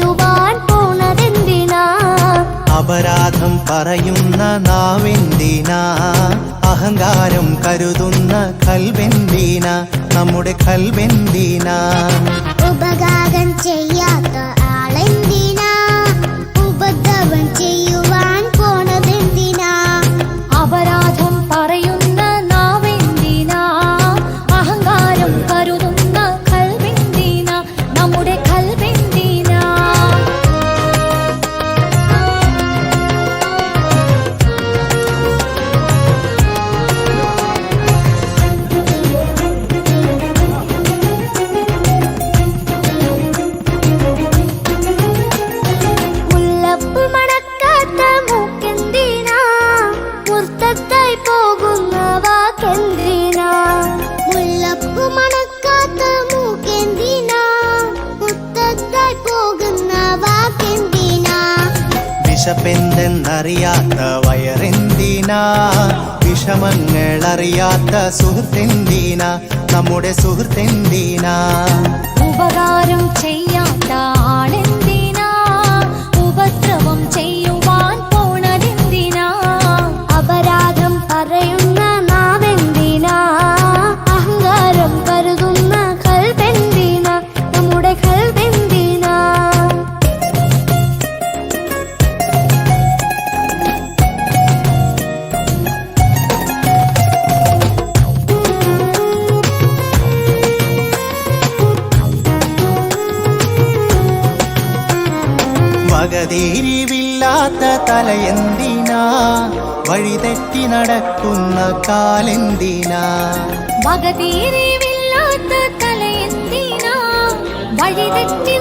പറയുവാൻ പോണതെന്തിനാ? അപരാധം പറയുന്ന നാവെന്തിനാ? അഹങ്കാരം കരുതുന്ന കൽവെന്തിന? നമ്മുടെ കൽവെന്തിന? ഉപകാരം ചെയ്യാത്ത ആളെന്തിനാ? ഉപദ്രവം ചെയ്യൂ വിശപ്പെന്തെന്നറിയാത്ത വയറെന്തിനാ? വിഷമങ്ങൾ അറിയാത്ത സുഹൃത്തെന്തിനാ? നമ്മുടെ സുഹൃത്തെന്തിനാ? ഉപകാരം ചെയ്യാത്ത ആളെന്തിനാ? വകതിരിവില്ലാത്ത തലയെന്തിനാ? വഴിതെറ്റി നടക്കുന്ന കാലെന്തിനാ? പകതീരിവില്ലാത്ത തലയെന്തിനാ? വഴിതെറ്റി